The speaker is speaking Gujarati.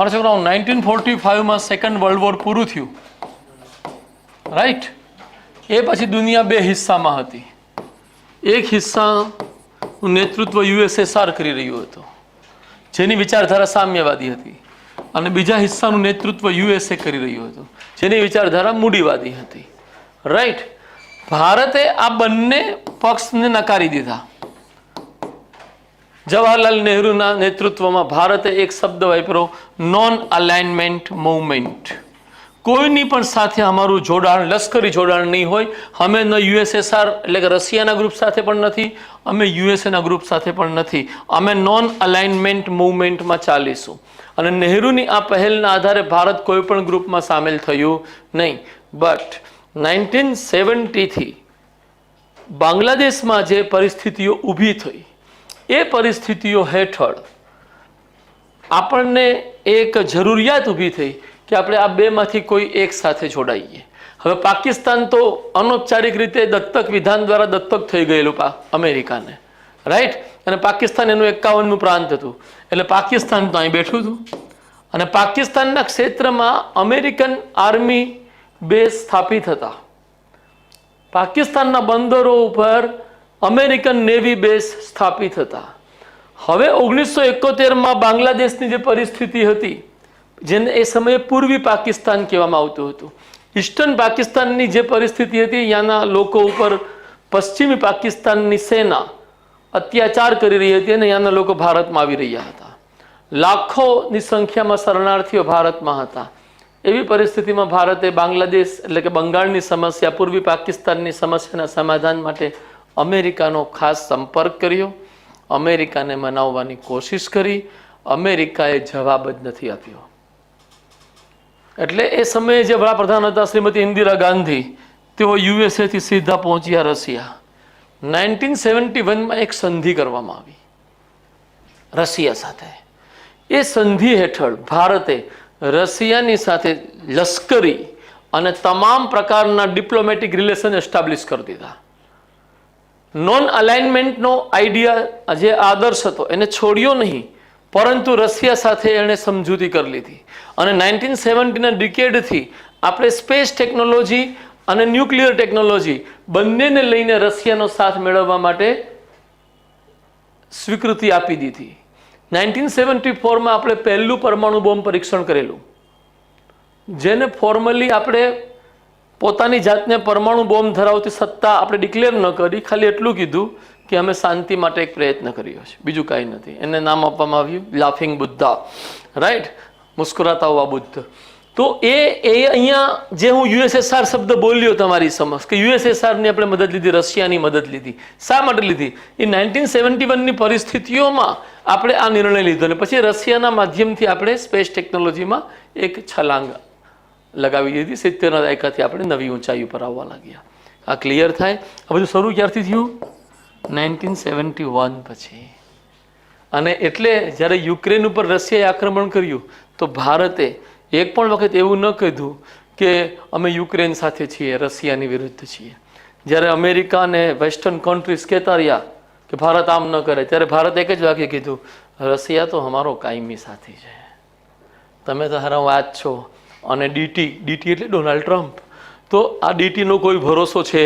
અને છોકરાઓ નાઇન્ટીન ફોર્ટી ફાઇવમાં સેકન્ડ વર્લ્ડ વોર પૂરું થયું. રાઈટ એ પછી દુનિયા બે હિસ્સામાં હતી. એક હિસ્સાનું નેતૃત્વ યુએસએસઆર કરી રહ્યું હતું. જેની વિચારધારા સામ્યવાદી હતી. અને બીજા હિસ્સાનું નેતૃત્વ યુએસએ કરી રહ્યું હતું. જેની વિચારધારા મૂડીવાદી હતી. રાઈટ ભારતે આ બંને પક્ષને નકારી દીધા. જવાહરલાલ નહેરુના નેતૃત્વમાં ભારતે એક શબ્દ વાપરો નોન અલાઇનમેન્ટ મૂવમેન્ટ કોઈની પણ સાથે અમારું જોડાણ, લશ્કરી જોડાણ નહીં હોય. અમે ન યુએસએસઆર, એટલે કે રશિયાના ગ્રુપ સાથે પણ નથી, અમે યુએસએના ગ્રુપ સાથે પણ નથી. અમે નોન અલાઇનમેન્ટ મૂવમેન્ટમાં ચાલીશું. અને નહેરુની આ પહેલના આધારે ભારત કોઈ પણ ગ્રુપમાં સામેલ થયું નહીં. બટ નાઇન્ટીન સેવન્ટીથી બાંગ્લાદેશમાં જે પરિસ્થિતિઓ ઊભી થઈ એ પરિસ્થિતિઓ હેઠળ આપણને એક જરૂરિયાત ઊભી થઈ કે આપણે આ બેમાંથી કોઈ એક સાથે જોડાઈએ. હવે પાકિસ્તાન તો અનૌપચારિક રીતે દત્તક વિધાન દ્વારા દત્તક થઈ ગયેલું પા અમેરિકાને. રાઈટ અને પાકિસ્તાન એનું એકાવનનું પ્રાંત હતું. એટલે પાકિસ્તાન તો અહીં બેઠું હતું. અને પાકિસ્તાનના ક્ષેત્રમાં અમેરિકન આર્મી બેઝ સ્થાપિત હતા. પાકિસ્તાનના બંદરો ઉપર અમેરિકન નેવી બેઝ સ્થાપિત હતા. હવે ઓગણીસો એકોતેરમાં બાંગ્લાદેશની જે પરિસ્થિતિ હતી, જેને એ સમયે પૂર્વી પાકિસ્તાન કહેવામાં આવતું હતું. ઈસ્ટર્ન પાકિસ્તાનની જે પરિસ્થિતિ હતી, ત્યાંના લોકો ઉપર પશ્ચિમી પાકિસ્તાનની સેના અત્યાચાર કરી રહી હતી અને ત્યાંના લોકો ભારતમાં આવી રહ્યા હતા. લાખોની સંખ્યામાં શરણાર્થીઓ ભારતમાં હતા. એવી પરિસ્થિતિમાં ભારતે બાંગ્લાદેશ એટલે કે બંગાળની સમસ્યા, પૂર્વી પાકિસ્તાનની સમસ્યાના સમાધાન માટે અમેરિકાનો ખાસ સંપર્ક કર્યો. અમેરિકાને મનાવવાની કોશિશ કરી. અમેરિકાએ જવાબ જ નથી આપ્યો. એટલે એ સમયે જે વડાપ્રધાન હતા શ્રીમતી ઇન્દિરા ગાંધી, તેઓ યુએસએથી સીધા પહોંચ્યા રશિયા. નાઇન્ટીન સેવન્ટી વનમાં એક સંધિ કરવામાં આવી. રશિયા સાથે. એ સંધિ હેઠળ ભારતે રશિયાની સાથે લશ્કરી અને તમામ પ્રકારના ડિપ્લોમેટિક રિલેશન એસ્ટાબ્લિશ કરી દીધા. નોન અલાઇનમેન્ટનો આઈડિયા જે આદર્શ હતો, એને છોડ્યો નહીં, પરંતુ રશિયા સાથે એણે સમજૂતી કરી લીધી. અને નાઇન્ટીન સેવન્ટીના ડિકેડથી આપણે સ્પેસ ટેકનોલોજી અને ન્યુક્લિયર ટેકનોલોજી બંનેને લઈને રશિયાનો સાથ મેળવવા માટે સ્વીકૃતિ આપી દીધી. નાઇન્ટીન સેવન્ટી ફોરમાં આપણે પહેલું પરમાણુ બોમ્બ પરીક્ષણ કરેલું. જેને ફોર્મલી આપણે પોતાની જાતને પરમાણુ બોમ્બ ધરાવતી સત્તા આપણે ડિક્લેર ન કરી, ખાલી એટલું કીધું કે અમે શાંતિ માટે એક પ્રયત્ન કર્યો છે. બીજું કાંઈ નથી. એને નામ આપવામાં આવ્યું લાફિંગ બુદ્ધા રાઈટ મુસ્કુરાતા હોવા બુદ્ધ. તો એ એ અહીંયા જે હું યુએસએસઆર શબ્દ બોલ્યો તમારી સમક્ષ, કે યુએસએસઆરની આપણે મદદ લીધી, રશિયાની મદદ લીધી. શા માટે લીધી? એ નાઇન્ટીન સેવન્ટી વનની પરિસ્થિતિઓમાં આપણે આ નિર્ણય લીધો અને પછી રશિયાના માધ્યમથી આપણે સ્પેસ ટેકનોલોજીમાં એક છલાંગ લગાવી દીધી, સિત્તેરના દાયકાથી આપણે નવી ઊંચાઈ ઉપર આવવા લાગ્યા. આ ક્લિયર થાય? આ બધું શરૂ ક્યારથી થયું? નાઇન્ટીન સેવન્ટી વન પછી. અને એટલે જ્યારે યુક્રેન ઉપર રશિયાએ આક્રમણ કર્યું, તો ભારતે એક પણ વખત એવું ન કીધું કે અમે યુક્રેન સાથે છીએ, રશિયાની વિરુદ્ધ છીએ. જ્યારે અમેરિકા અને વેસ્ટર્ન કન્ટ્રીઝ કહેતા રહ્યા કે ભારત આમ ન કરે, ત્યારે ભારત એક જ વાક્ય કીધું, રશિયા તો અમારો કાયમી સાથી છે. તમે તો હરા વાત છો. અને ડીટી ડીટી એટલે ડોનાલ્ડ ટ્રમ્પ તો આ ડીટીનો કોઈ ભરોસો છે?